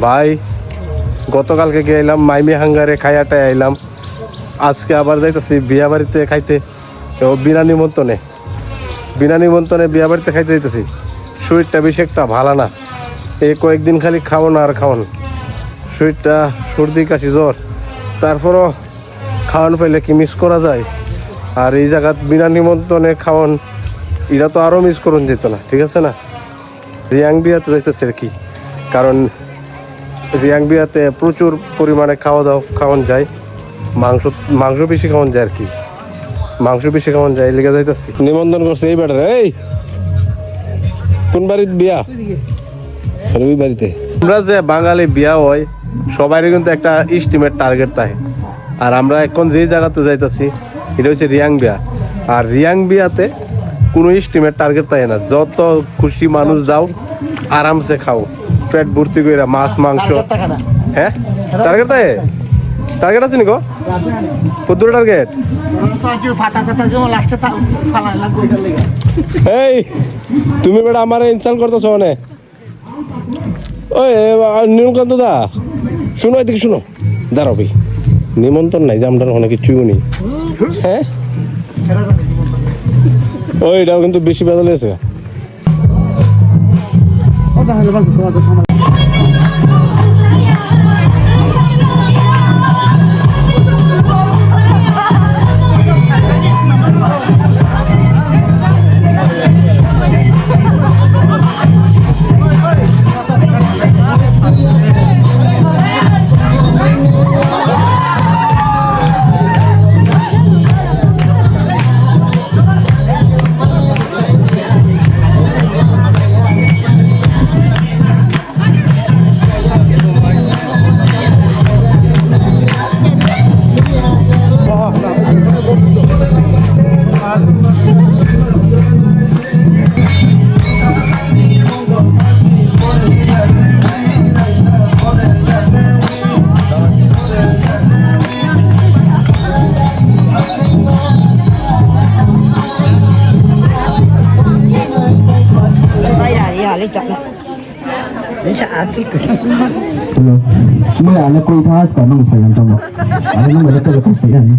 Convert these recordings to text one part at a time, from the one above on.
ভাই, গতকালকে গেলাম, মাইমি হাঙ্গারে খাইয়াটায় আইলাম। আজকে আবার যাইতেছি বিয়া বাড়িতে খাইতে। ও বিনা নিমন্ত্রণে। বিনা নিমন্ত্রণে বিয়া বাড়িতে খাইতে যাইতেছি। শরীরটা বেশি একটা ভালো না। এই কয়েকদিন খালি খাও না আর খাওয়ান শরীরটা সর্দি কাশি জ্বর। তারপরও খাওয়ান পাইলে কি মিস করা যায়? আর এই জায়গাত বিনা নিমন্ত্রণে খাওয়ান এটা তো আরও মিস করুন যেত না, ঠিক আছে না? রিয়াং বিয়াতে যাইতেছে আর কি। কারণ রিয়াং বিয়াতে প্রচুর পরিমাণে খাওয়া দাওয়া খাওয়ান যায়। মাংস মাংস বেশি খাওয়ান যায় আর কি। মাংস বেশি খাওয়ান যায় লেগে যাইতেছি। নিমন্ত্রণ করছে এই বেটার এই! কোন বাড়ির বিয়া? ওই বাড়িতে। আমরা যে বাঙালি বিয়া হয় সবারই কিন্তু একটা ইস্টিমেট টার্গেট থাকে। আর আমরা এখন যে জায়গাতে যাইতেছি এটা হচ্ছে রিয়াং বিয়া আর রিয়াং বিয়াতে কোনো ইস্টিমেট টার্গেট থাকে না। যত খুশি মানুষ যাও আরামসে খাও। পেট ভর্তি করে মাছ মাংস। হ্যাঁ? টার্গেট থাকে টার্গেট আছে নিকো? কত টার্গেট এই তুমি বেটা আমার ইনস্টল করতেছো মানে। ওই নীলকান্ত দা শুনো এদিকে শুনো। দাঁড়াও ভাই। নিমন্ত্রণ নাই যে আমরা অনেক কিছুই নেই হ্যাঁ? ওই এটাও কিন্তু বেশি বেদল 这还是把狗放到这旁边。Doon sa api ko. Hello. Mula, nagkuitaas ka nung isa lang tamo. Ano naman ito, ito sa yan. Eh?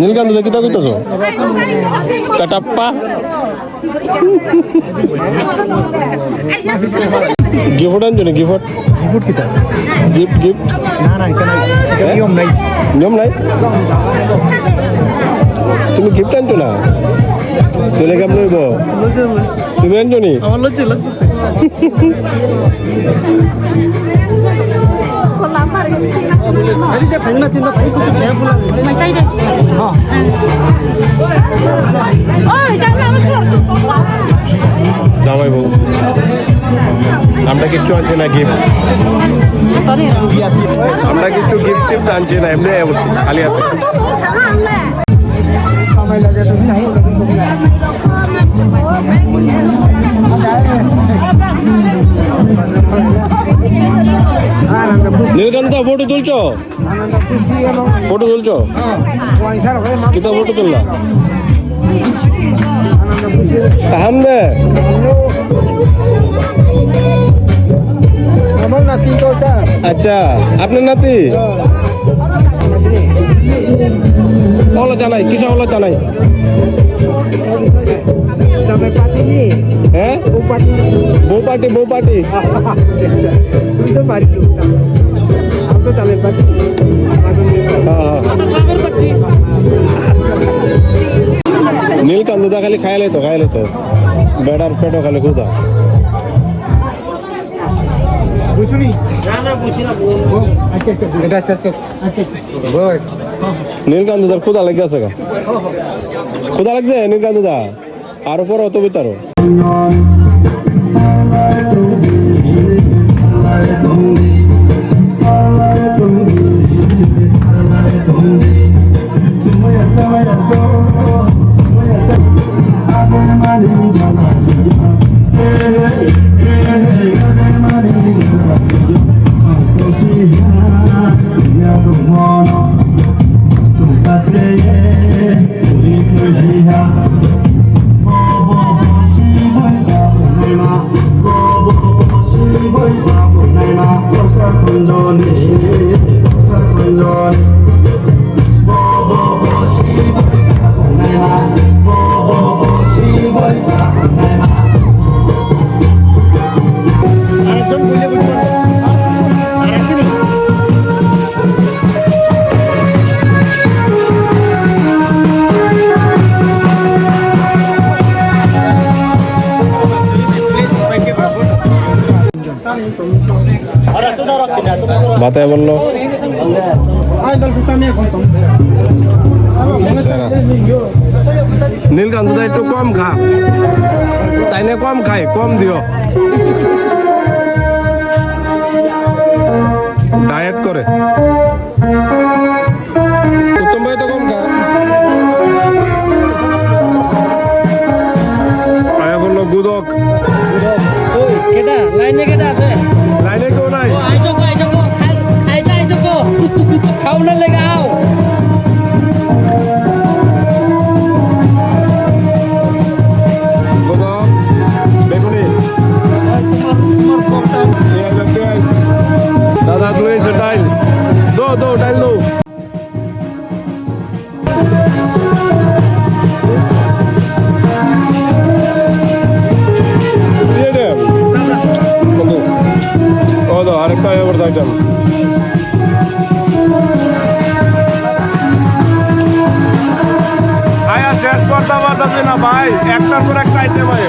Nilkanta দা কিতা কইতাছো? কাটাপ্পা। গিফট আনছো না গিফট গিফট কিতা গিফট গিফট না না এটা নাই। নিয়ম নাই। নিয়ম নাই? তুমি গিফট আনছো না? তোলে কেমন হইব? তুমি আনছো নি? আমার লজ্জা লাগতেছে মাইসাই দে ওই জানলা আমার জামাই বউ। আমরা কিচ্ছু আনছি না গিফট আমরা কিচ্ছু গিফট টিফট আনছি না, এমনি খালি হাতে তুলছো? ফটো তুলছো? কিতা ফটো তুললা? তাহাম দে আমার নাতি আচ্ছা আপনার নাতি? ওলা জানাই কিসা ওলা জানাই? হ্যাঁ? বউ পার্টি? বউ পার্টি তুই তো আমি তো নীলকান্ত খালি খাইলে তো খাইলে তো। বেড়ার ফেটো খালি গুড নীলকান্ত দার খুদা লেগে আছে খুদা লাগছে নীলকান্ত দা? আর পর অত ভিতর। ভব শিবৈ বাবু নাইনা বসা কুঞ্জনী বাতায় বলল। নীলকান্ত দা একটু কম খা। তাই না কম খাই কম দিও। ডায়েট করে। পারতাছি না ভাই? একটার পর একটা আইটেম আয়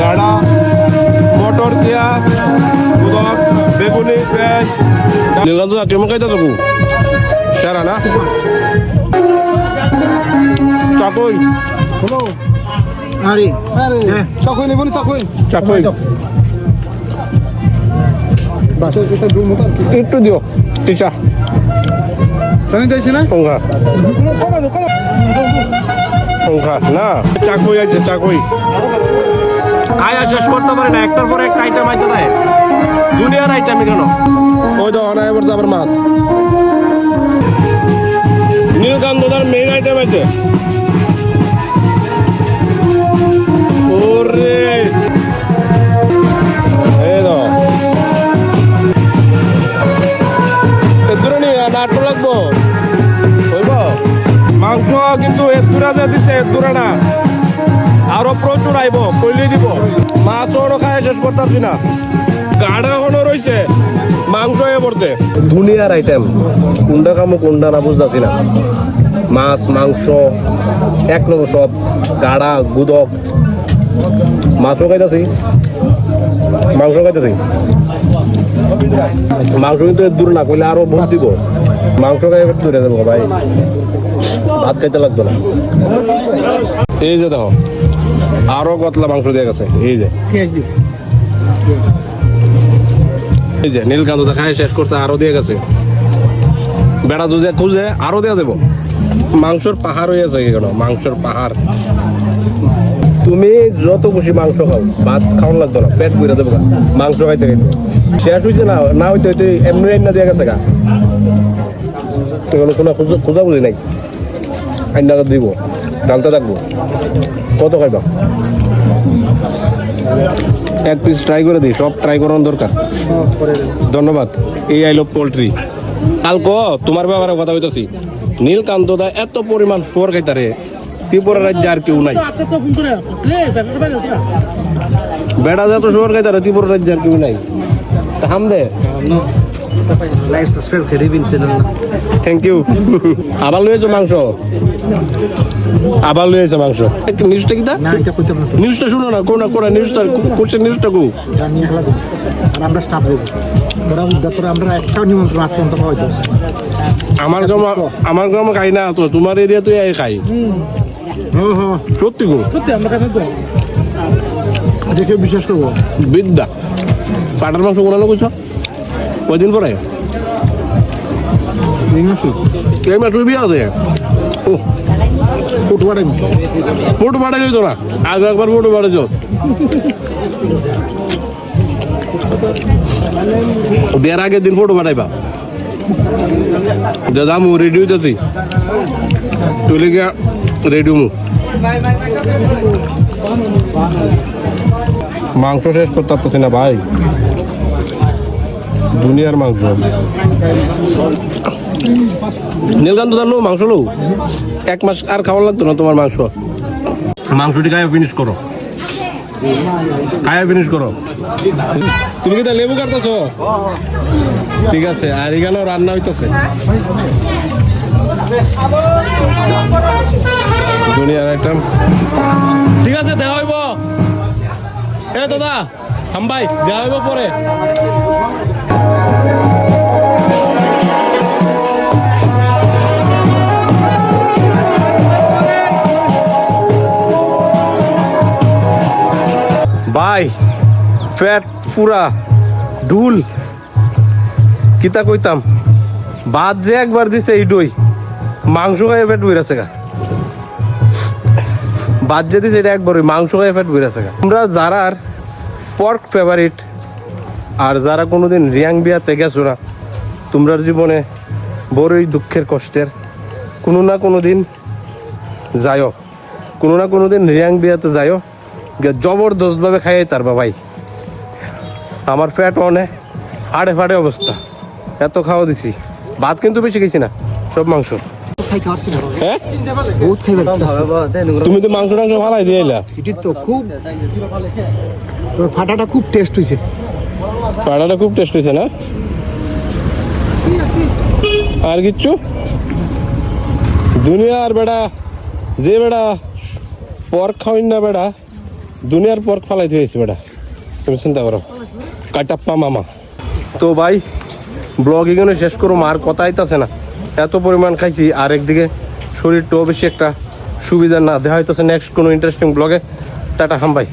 গাড়া মটর দিয়া উদক বেগুনি পেঁয়াজ নীলকান্ত দা কেমন খাইতে থাকু সেরা না? চাকই। আরে আরে চাকুই নেব না চাকুই। চাকই। বাস এটা দু মত আর কি একটু দিও টিচা জানি না সংখ্যা সংখ্যা না চাকই আছে চাকই খায়া শেষ করতে পারে না একটার পর একটা আইটেম আইতে দেয় দুনিয়ার আইটেম কেন ওই তো অনায় এবার যাবার মাছ নীলকান্ত তার মেইন আইটেম আছে ওরে কিন্তু এদুরা যে দিচ্ছে এদুরা না। আরও প্রচুর আইব, কইলে দিব। মাছ ওরও খায় শেষ করতে না। গাড়া এখনও রয়েছে মাংস এ পড়তে দুনিয়ার আইটেম কোনটা কামো কোনটা না বুঝতেছি না। মাছ, মাংস, এক নম্বর সব গাড়া গুদক। মাছও খাইতেছি। মাংস খাইতেছি। মাংস কিন্তু এর দূর না, কইলে আরও বহুত দিব। মাংস খাই দূরে দেবো ভাই। ভাত খাইতে লাগতো না। এই যে দেখো, আরও কতলা মাংস দিয়ে গেছে, এই যে। এই যে নীলকান্ত দেখায় শেষ করতে আরও দিয়ে গেছে। বেড়া দুধে খুঁজে আরও দিয়ে দেবো। মাংসর পাহাড় হয়ে আছে কেন মাংসর পাহাড়। তুমি যত খুশি মাংস খাও, ভাত খাওয়ান লাগতো না, পেট বুড়ে দেবো মাংস খাইতে খাইতে। শেষ হয়েছে না না হইতে হইতে এমনি রান্না দিয়ে গেছে গা। কোনো খোঁজা খোঁজা বুঝি নাই। আইনা দিব। ডালতে থাকব কত খাইবা? এক পিস ট্রাই করে দিই সব ট্রাই করানোর দরকার। ধন্যবাদ। এই আই আইলো পোল্ট্রি কালক তোমার ব্যাপারে কথা হইতেছি নীলকান্ত দা এত পরিমাণ সোর খাইতারে ত্রিপুরা রাজ্যে আর কেউ নাই। বেড়া যত সোর খাইতারে ত্রিপুরা রাজ্যে আর কেউ নাই। হাম দে। লাইক সাবস্ক্রাইব করে দিবেন চ্যানেল থ্যাংক ইউ আবার লয়েছো মাংস। আবার লয়েছে মাংস। নিউজটা কি না এটা কইতে না। নিউজটা শুনো না কোন কোন নিউজটা কোশ্চেন নিউজটা কো। খেলা আর আমরা স্টাফ তোরা তোরা আমরা একটাও নিমন্ত্রণ পাইতো আমার গ্রাম আমার গ্রাম খাই না তো তোমার এরিয়া তুই খাই। হ্যাঁ হ্যাঁ সত্যি গো দেখে বিশ্বাস করব? বিদ্যা। পাটার মাংস কোনানো কইছ? কয়দিন পরে? এই মাস। বিয়ে আছে ও ফুট বাড়াই ফটো পাঠাই লইতো না? আগে একবার ফটো পাঠাইছ বিয়ার আগের দিন ফটো পাঠাইবা দাদা মু রেডি হইতেছি তুই গিয়া রেডি মু মাংস শেষ করতে পারতেছি না ভাই। দুনিয়ার মাংস। নীলকান্ত দানো, মাংস লো এক মাস আর খাওয়া লাগতো না তোমার মাংস। মাংসটি গায়ে ফিনিশ করো। খায়া ফিনিশ করো। তুমি কি লেবু কাটতেছ? ঠিক আছে, আর এখানে রান্না হইতেছে। দুনিয়ার একটা। ঠিক আছে, দেওয়া হইব। এ দাদা হাম ভাই দেওয়া হইব পরে। ভাই ফ্যাট পুরা, ঢুল। কিতা কইতাম? ভাত যে একবার দিছে এই দই মাংস খাই পেট বইরাছে গা। ভাত যে দিছে এটা একবার মাংস খাই পেট বইরাছে গা। তোমরা যারা পর্ক ফেভারিট আর যারা কোনোদিন রিয়াং বিয়াতে গেছো না, তোমরার জীবনে বড়ই দুঃখের কষ্টের। কোনো না কোনো দিন যাইও, কোনো না কোনো দিন রিয়াং বিয়াতে গিয়ে জবরদস্তভাবে খাইয়ে তার ভাই আমার পেট অনে হাড়ে ফাড়ে অবস্থা। এত খাওয়া দিছি। ভাত কিন্তু বেশি খেয়েছি না সব মাংস। হ্যাঁ? তুমি তো মাংস টাংস ভালাই দিয়ে এটি তো খুব তোর ফাটাটা খুব টেস্ট হয়েছে পাড়াটা খুব টেস্ট হয়েছে না? আর কিচ্ছু? দুনিয়ার বেড়া যে বেড়া পর খাওয়াই না বেড়া। দুনিয়ার পর ফালাই হয়েছে বেটা। তুমি চিন্তা করো। কাটাপ্পা মামা। তো ভাই ব্লগ এখানে শেষ করো আর কথাই আইতাছে না। এত পরিমাণ খাইছি, আর একদিকে শরীরটাও বেশি একটা সুবিধা না। দেখা হইতেছে নেক্সট কোনো ইন্টারেস্টিং ব্লগে টাটা, হাম ভাই।